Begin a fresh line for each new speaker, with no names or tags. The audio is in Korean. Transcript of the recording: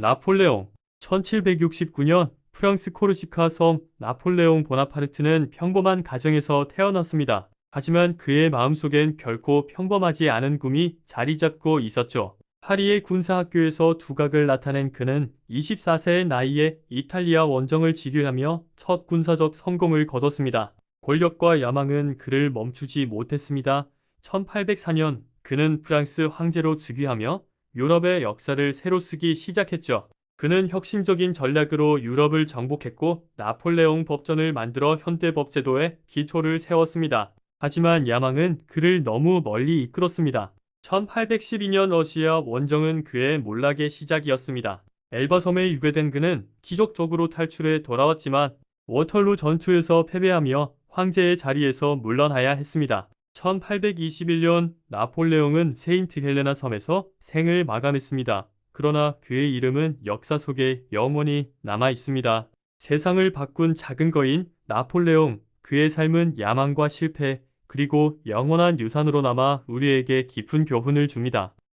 나폴레옹 1769년 프랑스 코르시카 섬 나폴레옹 보나파르트는 평범한 가정에서 태어났습니다. 하지만 그의 마음속엔 결코 평범하지 않은 꿈이 자리 잡고 있었죠. 파리의 군사학교에서 두각을 나타낸 그는 24세의 나이에 이탈리아 원정을 지휘하며 첫 군사적 성공을 거뒀습니다. 권력과 야망은 그를 멈추지 못했습니다. 1804년 그는 프랑스 황제로 즉위하며 유럽의 역사를 새로 쓰기 시작했죠. 그는 혁신적인 전략으로 유럽을 정복했고 나폴레옹 법전을 만들어 현대 법제도의 기초를 세웠습니다. 하지만 야망은 그를 너무 멀리 이끌었습니다. 1812년 러시아 원정은 그의 몰락의 시작이었습니다. 엘바 섬에 유배된 그는 기적적으로 탈출해 돌아왔지만 워털루 전투에서 패배하며 황제의 자리에서 물러나야 했습니다. 1821년 나폴레옹은 세인트 헬레나 섬에서 생을 마감했습니다. 그러나 그의 이름은 역사 속에 영원히 남아 있습니다. 세상을 바꾼 작은 거인 나폴레옹, 그의 삶은 야망과 실패, 그리고 영원한 유산으로 남아 우리에게 깊은 교훈을 줍니다.